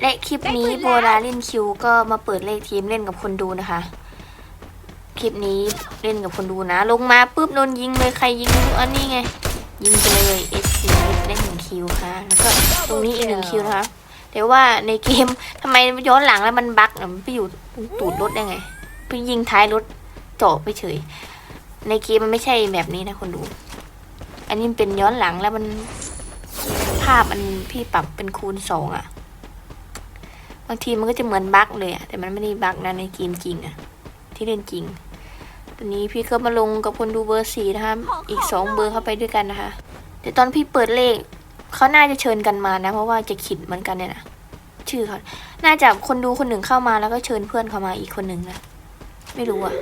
และคลิปนี้โบราลินคิวก็มาเปิดเลขทีมเล่นกับคนดูนะคะ คลิปนี้เล่นกับคนดูนะ ลงมาปุ๊บโดนยิงเลยใครยิงไม่รู้อันนี้ไง ยิงไปเลยเอสซีได้หนึ่งคิวค่ะ แล้วก็ตรงนี้อีกหนึ่งคิวนะคะแต่ว่าในเกมทำไมย้อนหลังแล้วมันบั๊กอะมันไปอยู่ตรงตูดรถได้ไงไปยิงท้ายรถเจาะไปเฉย ในเกมมันไม่ใช่แบบนี้นะคนดู อันนี้มันเป็นย้อนหลังแล้วมันภาพมันพี่ปรับเป็นคูณสองอะ บางทีมันก็จะเหมือนบั๊กเลยอะแต่มันไม่ได้บั๊กนะในเกมจริงอะที่เล่นจริง ตอนนี้พี่ก็มาลงกับคนดูเบอร์สี่นะคะอีกสองเบอร์เข้าไปด้วยกันนะคะ แต่ตอนพี่เปิดเลขเขาน่าจะเชิญกันมานะ เพราะว่าจะขิดเหมือนกันเนี่ยนะชื่อเขาน่าจะคนดูคนหนึ่งเข้ามาแล้วก็เชิญเพื่อนเข้ามาอีกคนหนึ่งนะไม่รู้อะ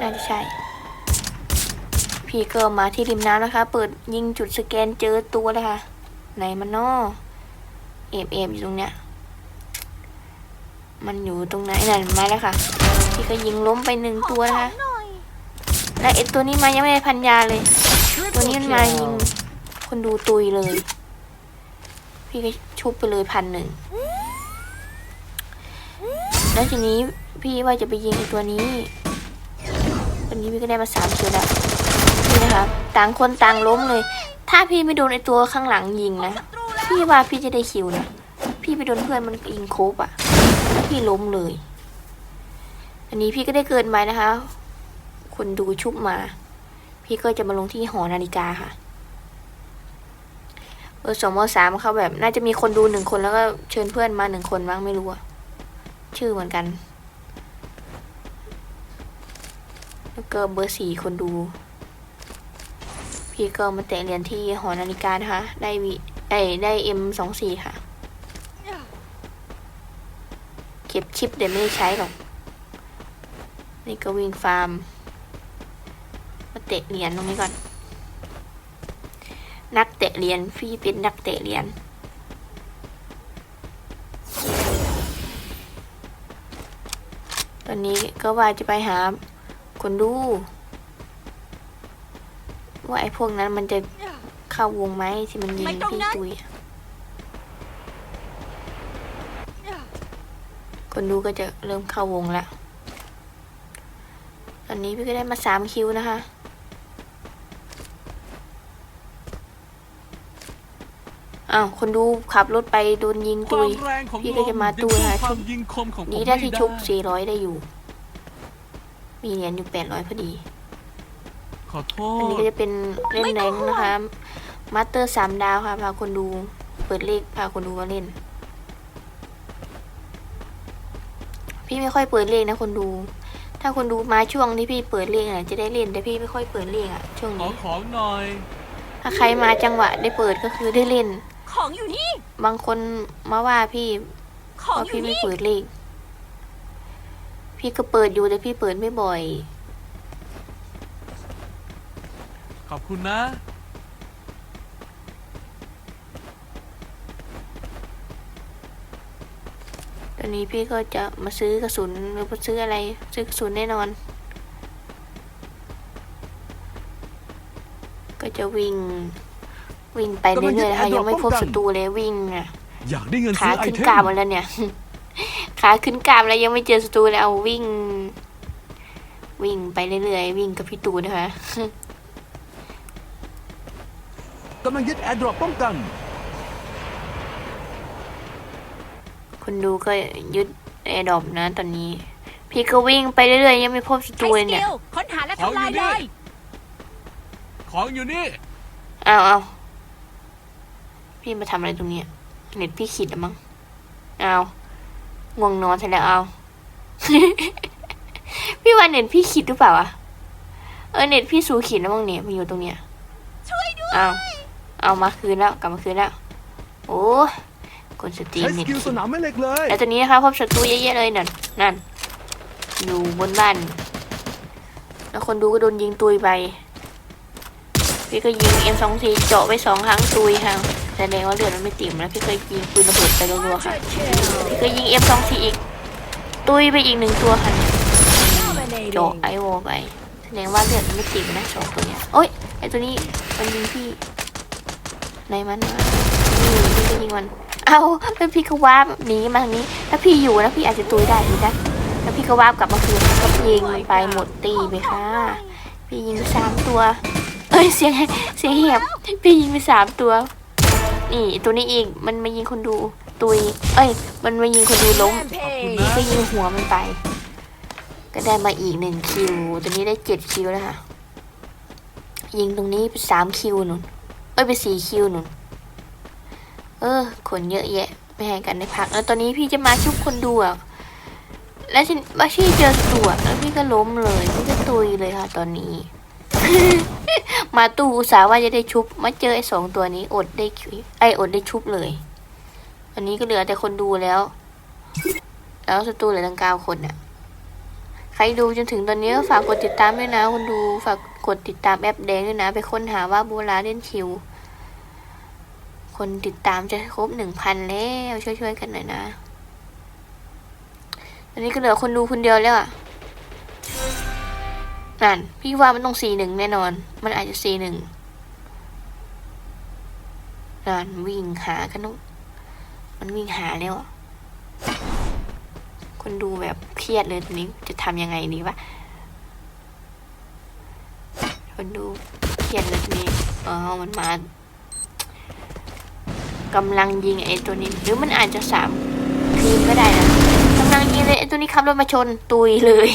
น่าจะใช่ พี่ก็มาที่ริมน้ำนะคะ เปิดยิงจุดสแกนเจอตัวเลยค่ะไหนมันนอเอฟเอฟอยู่ตรงเนี้ย มันอยู่ตรงไหนนั่นมาแล้วค่ะพี่ก็ยิงล้มไปหนึ่งตัวนะคะและไอตัวนี้มายังไม่ได้พันยาเลย ตัวนี้มันมายิงคนดูตุยเลย พี่ก็ชุบไปเลยพันหนึ่งแล้วทีนี้พี่ว่าจะไปยิงไอตัวนี้วันนี้พี่ก็ได้มาสามคิวแล้วนี่นะคะต่างคนต่างล้มเลย ถ้าพี่ไม่โดนไอตัวข้างหลังยิงนะพี่ว่าพี่จะได้คิวนะพี่ไปโดนเพื่อนมันยิงโคบอะ พี่ล้มเลย อันนี้พี่ก็ได้เกินไปนะคะ คนดูชุบมา พี่ก็จะมาลงที่หอนาฬิกาค่ะเบอร์สองเบอร์สามเขาแบบ น่าจะมีคนดูหนึ่งคนแล้วก็เชิญเพื่อนมาหนึ่งคนมั้งไม่รู้อะชื่อเหมือนกัน แล้วก็เบอร์สี่คนดู พี่ก็มาเตะเหรียญที่หอนาฬิกานะคะ ได้วีเอ้ได้เอ็มสองสี่ค่ะ เก็บชิปเดี๋ยวไม่ได้ใช้หรอก นี่ก็วิ่งฟาร์ม มาเตะเหรียญตรงนี้ก่อน นักเตะเหรียญพี่เป็นนักเตะเหรียญตอนนี้ก็ว่าจะไปหาคนดู ว่าไอ้พวกนั้นมันจะเข้าวงไหมที่มันยิงไม่ตรงพี่นั้นตุยอะ คนดูก็จะเริ่มเข้าวงแล้วตอนนี้พี่ก็ได้มาสามคิวนะคะอ้าวคนดูขับรถไปโดนยิงคตุวายมแรงของพี่ลก็มจะมายังตู้สู้นะควาชุมบยิงคมของผมนี้ไม่ได้ได้ที่ชุบสี่ร้อยได้อยู่ มีเหรียญอยู่แปดร้อยพอดีขอโทอันนี้ษก็จะเป็นเล่นแรงค์นะคะ มาสเตอร์สามดาวค่ะ พาคนดู เปิดเลขพาคนดูมาเล่น พี่ไม่ค่อยเปิดเลขนะคนดู ถ้าคนดูมาช่วงที่พี่เปิดเลขอะจะได้เล่นแต่พี่ไม่ค่อยเปิดเลขอะช่วงขอนี้ ของหน่อย ถ้าใครมาจังหวะได้เปิดก็คือได้เล่น ของอยู่นี่ บางคนมาว่าพี่ของว่าอพี่ยู่ไม่นี่ เปิดเลข พี่ก็เปิดอยู่แต่พี่เปิดไม่บ่อย ขอบคุณนะ อนนี้พี่ก็จะมาซื้อกระสุนหรือมาซื้ออะไรซื้อกระสุนแน่นอน ก็จะวิ่งวิ่งไปเรื่อยๆนะคะยังไม่พบศัตรูเลยวิ่งอะอยากได้เงินขาซื้อไอขึ้นเทกรามมหมดแล้วเนี่ย ขาขึ้นกรามแล้วยังไม่เจอศัตรูเลยเอาวิ่ง วิ่งไปเรื่อยๆวิ่งกับพี่ตูนนะคะกำลังยึดแอร์ดรอปป้องกัน คนดูก็ยึดแอร์ดรอปนะตอนนี้ พี่ก็วิ่งไปเรื่อยๆ ยังไม่พบศัตรูใช้เลสยเนี่ยกิลค้นหาและทำลายเลยของอยู่นี่ อ้าวอ้าวพี่มาทำอะไรตรงเนี้ยเน็ตพี่ขีดแล้วมั้งอ้าวง่วงนอนเสร็จแล้วเอาพี่ว่าเน็ตพี่ขีดหรือเปล่าอะเออเน็ตพี่สูขีดแล้วมั้งเนี่ยมาอยู่ตรงเนี้ยช่วยด้วยอ้าวเอามาคืนแล้วกลับมาคืนแล้วโอ้ คนสตรีมใช้สเน็ตกิลสนามแม่เหล็กเลยแล้วตอนนี้นะคะพบศัตรูเยอะๆเลยนั่นนั่น อยู่บนบ้าน แล้วคนดูก็โดนยิงตุยไป พี่ก็ยิง M24 เจาะไปสองครั้งตุยค่ะแสดงว่าเลือดมันไม่ติ่มแล้วพี่เคยยิงปืนระเบิดไปรัวๆค่ะ พี่ก็ยิง M24 อีก ตุยไปอีกหนึ่งตัวค่ะเจาะไอโวไป แสดงว่าเลือดมันไม่ติ่มนะสองตัวเนี้ยโอ๊ยไอตัวนี้มันยิงพี่ไหนมันวะนี่พี่ก็ยิงมัน เอาแล้วพี่ก็วาหนีมาทางนี้ ถ้าพี่อยู่นะพี่อาจจะตุยได้พี่นะแล้วพี่ก็วากลับมาคืนก็ยิงไปหมดตีไปค่ะ พี่ยิงสามตัว เอ้ยเสียงเสียงเหียบ พี่ยิงไปสามตัว นี่ตัวนี้อีกมันมายิงคนดูตุย เอ้ย มันมายิงคนดูล้มนี่ก็ยิงหัวมันไป ก็ได้มาอีกหนึ่งคิว ตัวนี้ได้เจ็ดคิวแล้วค่ะ ยิงตรงนี้เป็นสามคิวหนุนเอ้ยเป็นสี่คิวหนุน ออคนเยอะแยะไม่ให้กันได้พัก แล้วตอนนี้พี่จะมาชุบคนดูอะแล้วฉันว่าชี่เจอตัวแล้วพี่ก็ล้มเลย พี่ก็ตุยเลยค่ะตอนนี้ มาตู้อุตส่าห์ว่าจะได้ชุบ มาเจอไอ้สองตัวนี้อดได้คิวไออดได้ชุบเลยอันนี้ก็เหลือแต่คนดูแล้ว แล้วศัตรูเหลือตั้งเก้าคนเนี่ยใครดูจนถึงตอนนี้ก็ฝากกดติดตามด้วยนะ คนดูฝากกดติดตามแอปแดงด้วยนะ ไปค้นหาว่าโบราเล่นคิว คนติดตามจะครบหนึ่งพันแล้วช่วยๆกันหน่อยนะตอนนี้ก็เหลือคนดูคนเดียวแล้วอะนั่น พี่ว่ามันต้องสี่หนึ่งแน่นอน มันอาจจะสี่หนึ่งนั่นวิ่งหากันนุมันวิ่งหาแล้วอะคนดูแบบเครียดเลยตอนนี้จะทำยังไงดีวะคนดูเครียดเลยทีนี้อ๋อมันมา กำลังยิงไอ้ตัวนี้ หรือมันอาจจะสามทีมก็ได้นะกำลังยิงเลยไอ้ตัวนี้ขับรถมาชนตุยเลย